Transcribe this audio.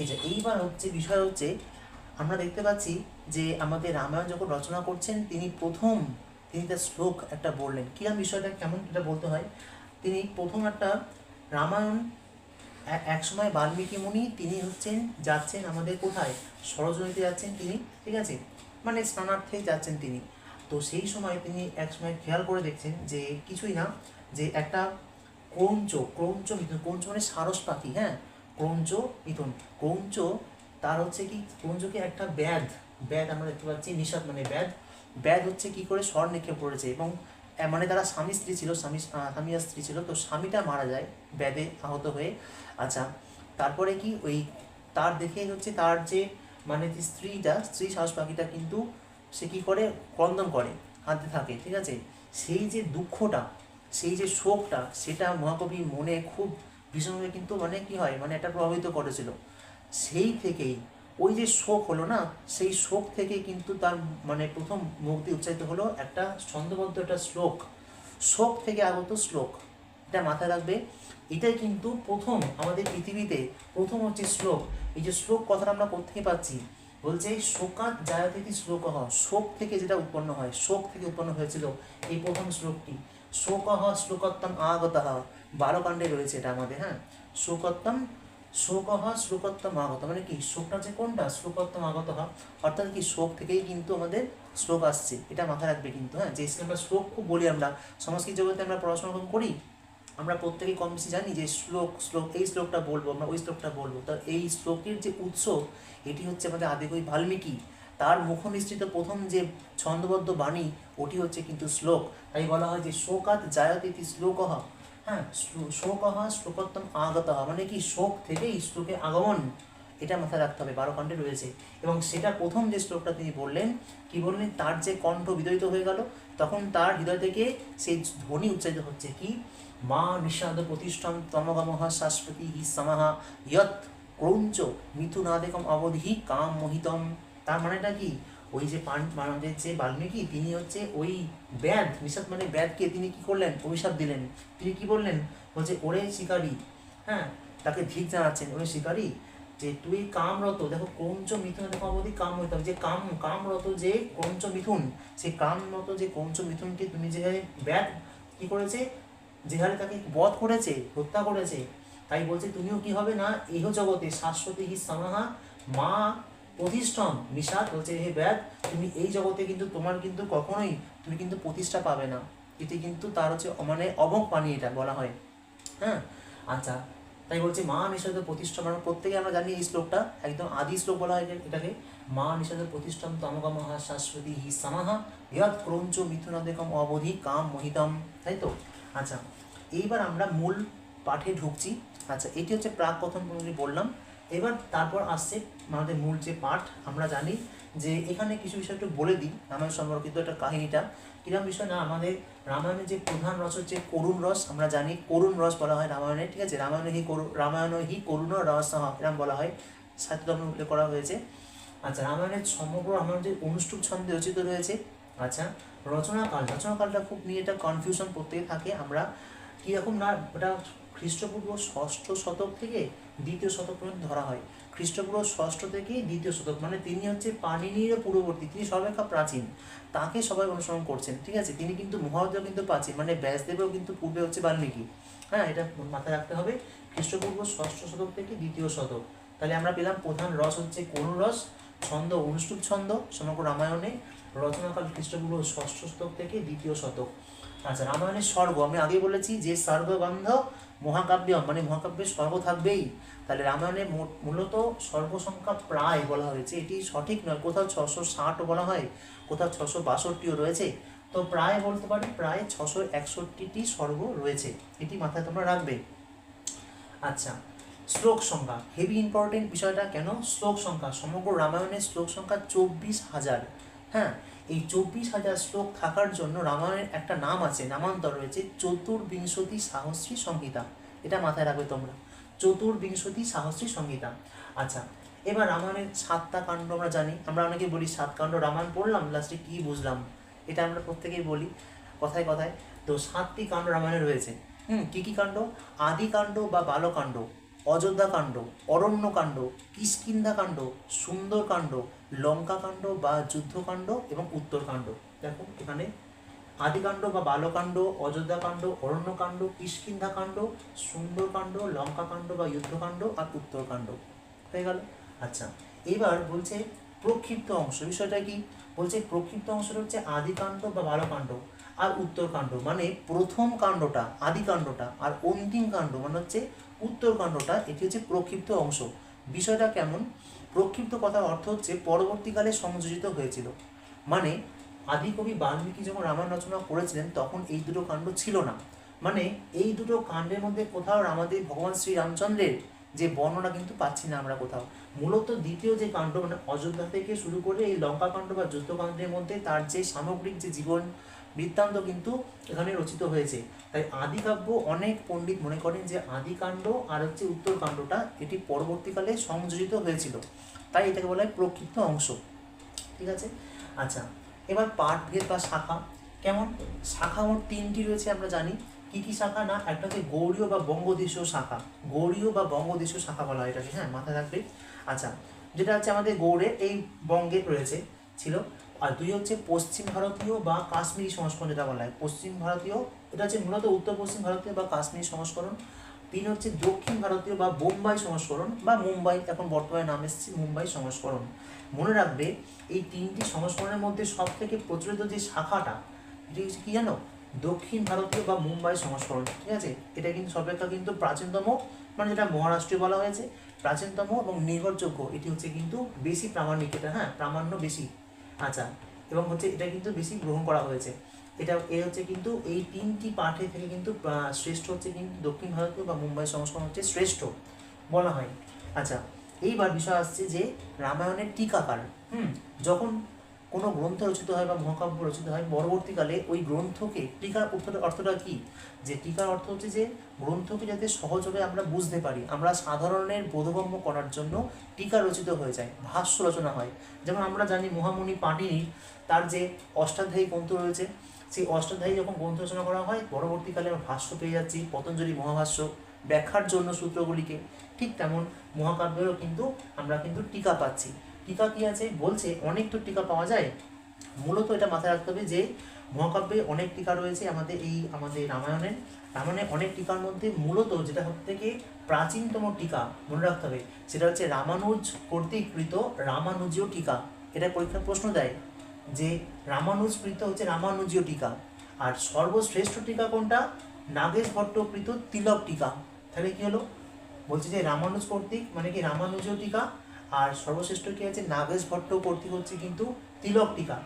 এই যে, এইবার হচ্ছে বিষয় হচ্ছে, আমরা দেখতে পাচ্ছি যে আমাদের রামায়ণ যখন রচনা করছেন, তিনি প্রথম, তিনি তার শ্লোক একটা বললেন। কিরম বিষয়টা? কেমন এটা বলতে হয়? তিনি প্রথম একটা রামায়ণ এক সময় বাল্মীকি মুনি তিনি হচ্ছেন, যাচ্ছেন আমাদের কোথায়? সরজনীতে যাচ্ছেন তিনি, ঠিক আছে? মানে স্নানার্থে যাচ্ছেন তিনি। তো সেই সময় তিনি এক সময় খেয়াল করে দেখছেন যে কিছুই না, যে একটা ক্রৌঞ্চ ক্রৌঞ্চ ক্রৌঞ্চ মানে সারস পাখি হ্যাঁ? ক্রৌঞ্চ মিথুন ক্রৌঞ্চ তার হচ্ছে কি ক্রৌঞ্চকে একটা ব্যাধ ব্যাধ আমরা দেখতে পাচ্ছি, নিষাদ মানে ব্যাধ। ব্যাধ হচ্ছে কি করে স্বর নিক্ষেপ করেছে এবং মানে তারা স্বামী স্ত্রী ছিল, স্বামী স্বামী আর স্ত্রী ছিল, তো স্বামীটা মারা যায় ব্যাধে আহত হয়ে। আচ্ছা তারপরে কি ওই তার দেখে হচ্ছে তার যে মানে স্ত্রীটা, স্ত্রী সাহস পাখিটা কিন্তু সে কি করে? ক্রন্দন করে হাতে থাকে, ঠিক আছে? সেই যে দুঃখটা, সেই যে শোকটা, সেটা মহাকবি মনে খুব ভীষণভাবে কিন্তু মানে কি হয় মানে এটা প্রভাবিত করেছিল। সেই থেকেই ওই যে শোক হলো না, সেই শোক থেকে কিন্তু তার মানে প্রথম মুক্তি উচ্চারিত হলো একটা ছন্দবদ্ধ একটা শ্লোক। শোক থেকে আগত শ্লোক। এটা মাথায় রাখবে, এটাই কিন্তু প্রথম আমাদের পৃথিবীতে প্রথম হচ্ছে শ্লোক। এই যে শ্লোক কথাটা আমরা কোথেকে পাচ্ছি? বলছে শোকাত জায়তিথি শ্লোক। শোক থেকে যেটা উৎপন্ন হয়, শোক থেকে উৎপন্ন হয়েছিল এই প্রথম শ্লোকটি। শোকহ শ্লোকোত্তম আগতঃ। বারো কাণ্ডে রয়েছে এটা আমাদের হ্যাঁ? শোকোত্তম শোকহ শ্লোকোত্তম আগত। মানে কি? শোকটা যে কোনটা? শ্লোকোত্তম আগত। অর্থাৎ কি? শোক থেকেই কিন্তু আমাদের শ্লোক আসছে। এটা মাথায় রাখবে কিন্তু হ্যাঁ? যে আমরা শ্লোক খুব বলি আমরা। সংস্কৃত জগতে আমরা পড়াশোনা করি? আমরা প্রত্যেকেই কম বেশি জানি যে শ্লোক শ্লোক, এই শ্লোকটা বলব, আমরা ওই শ্লোকটা বলব। তা এই শ্লোকের যে উৎস, এটি হচ্ছে আমাদের আদিকবি বাল্মীকি। তার মুখ নিঃসৃত প্রথম যে ছন্দবদ্ধ বাণী, ওটি হচ্ছে কিন্তু শ্লোক। তাই বলা হয় যে, শোকাত জায়ত ইতি শ্লোকহ হ্যাঁ শোকহ শ্লোকোত্তম আগত। মানে কি, শোক থেকেই শ্লোকে আগমন। এটা মাথায় রাখতে হবে, বারো কণ্ঠে রয়েছে। এবং সেটা প্রথম যে শ্লোকটা তিনি বললেন, কি বললেন, তার যে কণ্ঠ বিদরিত হয়ে গেল, তখন তার হৃদয় থেকে সেই ধ্বনি উচ্চারিত হচ্ছে কি, মা নিঃসাদ প্রতিষ্ঠান তমগমহ শাশ্বতী হি সমাহা ইয়ৎ ক্রৌঞ্চ মিথুনাদেকম অবধি কাম মোহিতম। তার মানেটা কি? ওই যে পান, আমাদের যে বাল্মীকি, তিনি হচ্ছে ওই ব্যাধ নিষাদ মানে ব্যাধকে তিনি কি করলেন? অভিশাপ দিলেন। তিনি কি বললেন? বলছে, ওরে শিকারী হ্যাঁ তাকে ধিক জানাচ্ছেন। ওরে শিকারি, যে তুই কামরত, দেখো ক্রৌঞ্চ মিথুন, দেখো অবধি কাম হইতাম যে কাম, কামরত যে ক্রৌঞ্চ মিথুন সেই কামরত যে ক্রৌঞ্চ মিথুনকে তুমি যে ব্যাধ কি করেছে? যে হারে তাকে বধ করেছে, হত্যা করেছে। তাই বলছে, তুমিও কি হবে না? ইহ জগতে শাশ্বতী হি সমাহা মা প্রতিষ্ঠম নিষাদ বলছে, হে ব্যাদ তুমি এই জগতে কিন্তু, তোমার কিন্তু কখনোই, তুমি কিন্তু প্রতিষ্ঠা পাবে না। এটি কিন্তু তার হচ্ছে মানে অবক পানি এটা বলা হয়। হ্যাঁ? আচ্ছা তাই বলছে, মা নিষেধ প্রতিষ্ঠা মানে প্রত্যেকে আমরা জানি এই শ্লোকটা, একদম আদি শ্লোক বলা হয় এটাকে মা নিষেধ প্রতিষ্ঠান তমগমহা শাশ্বতী হি সমাহা ইয়াদ ক্রৌঞ্চ মিথুনাদেকম অবধি কাম মহিতম। তাই তো? আচ্ছা এইবার আমরা মূল পাঠে ঢুকছি। আচ্ছা এটি হচ্ছে প্রাক প্রণালী বললাম। এবার তারপর আসছে আমাদের মূল যে পাঠ, আমরা জানি যে এখানে কিছু বিষয় একটু বলে দিই, রামায়ণ সম্পর্কিত একটা কাহিনীটা। কিরম বিষয় না, আমাদের রামায়ণের যে প্রধান রস হচ্ছে করুণ রস, আমরা জানি করুণ রস বলা হয় রামায়ণে, ঠিক আছে? রামায়ণ হি করু, রামায়ণ হি করুণ রস এরম বলা হয়? সাহিত্যধর্ম উল্লেখ করা হয়েছে। আচ্ছা রামায়ণের সমগ্র রামায়ণ যে অনুষ্ঠুপ ছন্দে রচিত রয়েছে আচ্ছা রচনাকাল, রচনাকালটা খুব নিয়ে একটা কনফিউশন প্রত্যেকে থাকে। আমরা কীরকম না, ওটা খ্রিস্টপূর্ব ষষ্ঠ শতক থেকে দ্বিতীয় শতক পর্যন্ত ধরা হয়। খ্রিস্টপূর্ব ষষ্ঠ থেকে দ্বিতীয় শতক মানে তিনি হচ্ছে পানিনির পূর্ববর্তী, তিনি সর্বাপেক্ষা প্রাচীন। তাকে সবাই অনুসরণ করছেন, ঠিক আছে? তিনি কিন্তু মহাভারত কিন্তু প্রাচীন মানে ব্যাসদেবও কিন্তু পূর্বে হচ্ছে বাল্মীকি। হ্যাঁ এটা মাথায় রাখতে হবে। খ্রিস্টপূর্ব ষষ্ঠ শতক থেকে দ্বিতীয় শতক। তাহলে আমরা পেলাম প্রধান রস হচ্ছে কোন রস, ছন্দ অনুষ্ঠুপ ছন্দ, সমগ্র রামায়ণে রচনাকাল খ্রিস্টপূর্ব ষষ্ঠ শতক থেকে দ্বিতীয় শতক। আচ্ছা রামায়ণের স্বর্গ, আমি আগে বলেছি যে স্বর্গগন্ধ মহাকাব্য মানে মহাকাব্যের স্বর্গ থাকবেই। তাহলে রামায়ণে মূলত সর্বসংখ্যা প্রায় বলা হয়েছে। এটি সঠিক নয়, কোথাও ছশো ষাট বলা হয়, কোথাও ছশো বাষট্টিও রয়েছে। তো প্রায় বলতে পারি, প্রায় ছশো একষট্টিটি স্বর্গ রয়েছে। এটি মাথায় তোমরা রাখবে। আচ্ছা শ্লোক সংখ্যা। হেভি ইম্পর্টেন্ট বিষয়টা কেন? শ্লোক সংখ্যা, সমগ্র রামায়ণের শ্লোক সংখ্যা চব্বিশ হাজার। হ্যাঁ এই চব্বিশ হাজার শ্লোক থাকার জন্য রামায়ণের একটা নাম আছে, নামান্তর রয়েছে, চতুর্বিংশতি সাহস্রী সংহিতা। এটা মাথায় রাখবে তোমরা। চতুর্বিংশতি সাহস্রী সংহিতা। আচ্ছা এবার রামায়ণের সাতটা কাণ্ড আমরা জানি। আমরা অনেকে বলি সাত কাণ্ড রামায়ণ পড়লাম, লাস্টে কি বুঝলাম? এটা আমরা প্রত্যেকেই বলি, কথায় কথায়। তো সাতটি কাণ্ড রামায়ণে রয়েছে। হুম, কি কি কাণ্ড? আদি কাণ্ড বা বালকাণ্ড। অযোধ্যাকাণ্ড অরণ্যকাণ্ড কিষ্কিন্ধাকাণ্ড সুন্দরকাণ্ড লঙ্কাকাণ্ড বা যুদ্ধকাণ্ড এবং উত্তরকাণ্ড দেখো, এখানে আদিকাণ্ড বা বালকাণ্ড অযোধ্যাকাণ্ড অরণ্যকাণ্ড কিষ্কিন্ধাকাণ্ড সুন্দরকাণ্ড লঙ্কাকাণ্ড বা যুদ্ধকাণ্ড আর উত্তরকাণ্ড হয়ে গেল? আচ্ছা এবার বলছে প্রক্ষিপ্ত অংশ। বিষয়টা কি? বলছে প্রক্ষিপ্ত অংশটা হচ্ছে আদিকাণ্ড বা বালকাণ্ড আর উত্তরকাণ্ড মানে প্রথম কাণ্ডটা আদিকাণ্ডটা আর অন্তিম কাণ্ড মানে হচ্ছে উত্তরকাণ্ডটা এটি হচ্ছে প্রক্ষিপ্ত অংশ। বিষয়টা কেমন? প্রক্ষিপ্ত কথার অর্থ হচ্ছে পরবর্তীকালে সংযোজিত হয়েছিল। মানে আদিকবি বাল্মীকি যখন রামায়ণ রচনা করেছিলেন, তখন এই দুটো কাণ্ড ছিল না। মানে এই দুটো কাণ্ডের মধ্যে কোথাও আমাদের ভগবান শ্রীরামচন্দ্রের যে বর্ণনা কিন্তু পাচ্ছি না আমরা কোথাও। মূলত দ্বিতীয় যে কাণ্ড মানে অযোধ্যা থেকে শুরু করে এই লঙ্কা কাণ্ড বা যুদ্ধকাণ্ডের মধ্যে তার যে সামগ্রিক যে জীবন বৃত্তান্ত কিন্তু এখানে রচিত হয়েছে। তাই আদিকাব্য অনেক পণ্ডিত মনে করেন যে আদিকাণ্ড আর হচ্ছে উত্তরকাণ্ডটা এটি পরবর্তীকালে সংযোজিত হয়েছিল। তাই এটাকে বলা হয় প্রকৃত অংশ। ঠিক আছে? আচ্ছা এবার পাঠ ভেদ বা শাখা। কেমন? শাখা মোট তিনটি রয়েছে আমরা জানি। কি কি শাখা? না, একটা হচ্ছে গৌরীয় বা বঙ্গদেশীয় শাখা। গৌরীয় বা বঙ্গদেশীয় শাখা বলা হয় এটাকে হ্যাঁ মাথায় রাখবে। আচ্ছা যেটা হচ্ছে আমাদের গৌড়ে এই বঙ্গে রয়েছে, ছিল। আর দুই হচ্ছে পশ্চিম ভারতীয় বা কাশ্মীরি সংস্করণ যেটা বলা হয়। পশ্চিম ভারতীয়, এটা হচ্ছে মূলত উত্তর পশ্চিম ভারতীয় বা কাশ্মীরি সংস্করণ। তিন হচ্ছে দক্ষিণ ভারতীয় বা বোম্বাই সংস্করণ বা মুম্বাই, এখন বর্তমানে নাম এসেছে মুম্বাই সংস্করণ। মনে রাখবে, এই তিনটি সংস্করণের মধ্যে সব থেকে প্রচলিত যে শাখাটা এটি হচ্ছে কি জানো? দক্ষিণ ভারতীয় বা মুম্বাই সংস্করণ, ঠিক আছে? এটা কিন্তু সর্বাপেক্ষা কিন্তু প্রাচীনতম মানে যেটা মহারাষ্ট্রীয় বলা হয়েছে, প্রাচীনতম এবং নির্ভরযোগ্য। এটি হচ্ছে কিন্তু বেশি প্রামাণিক এটা হ্যাঁ প্রামাণ্য বেশি। আচ্ছা এবং হচ্ছে এটা কিন্তু বেশি গ্রহণ করা হয়েছে। এটা, এ হচ্ছে কিন্তু এই তিনটি পাঠে থেকে কিন্তু শ্রেষ্ঠ হচ্ছে কিন্তু দক্ষিণ ভারতীয় বা মুম্বাই সংস্করণ হচ্ছে শ্রেষ্ঠ, বলা হয়। আচ্ছা এইবার বিষয় আসছে যে রামায়ণের টিকাকার, হুম, যখন কোনো গ্রন্থ রচিত হয় বা মহাকাব্য রচিত হয়, পরবর্তীকালে ওই গ্রন্থকে টিকার অর্থটা কি? যে টিকার অর্থ হচ্ছে যে গ্রন্থকে যাতে সহজভাবে আমরা বুঝতে পারি, আমরা সাধারণের বোধগম্য করার জন্য টিকা রচিত হয়ে যায়, ভাষ্য রচনা হয়। যেমন আমরা জানি মহামুনি পাণিনি তার যে অষ্টাধ্যায়ী গ্রন্থ রয়েছে, সেই অষ্টাধ্যায়ী যখন গ্রন্থ রচনা করা হয়, পরবর্তীকালে আমরা ভাষ্য পেয়ে যাচ্ছি, পতঞ্জলি মহাভাষ্য ব্যাখ্যার জন্য সূত্রগুলিকে। ঠিক তেমন মহাকাব্যেরও কিন্তু আমরা কিন্তু টিকা পাচ্ছি। টিকা কি আছে? বলছে অনেক তো টিকা পাওয়া যায়। মূলত এটা মাথায় রাখতে হবে যে, মহাকাব্যে অনেক টিকা রয়েছে আমাদের এই, আমাদের রামায়ণের রামায়ণে অনেক টিকার মধ্যে মূলত যেটা সব থেকে প্রাচীনতম টিকা মনে রাখতে হবে, সেটা হচ্ছে রামানুজ কর্তৃক কৃত রামানুজীয় টিকা। এটা পরীক্ষার প্রশ্ন দেয় যে রামানুজ কৃত হচ্ছে রামানুজীয় টিকা। আর সর্বশ্রেষ্ঠ টিকা কোনটা? নাগেশ ভট্টকৃত তিলক টিকা। তাহলে কি হলো? বলছে যে, রামানুজ কর্তৃক মানে কি রামানুজীয় টিকা? আর সর্বশ্রেষ্ঠ কি আছে? নাগেশ ভট্ট কর্তৃক হচ্ছে কিন্তু তিলক টিকা।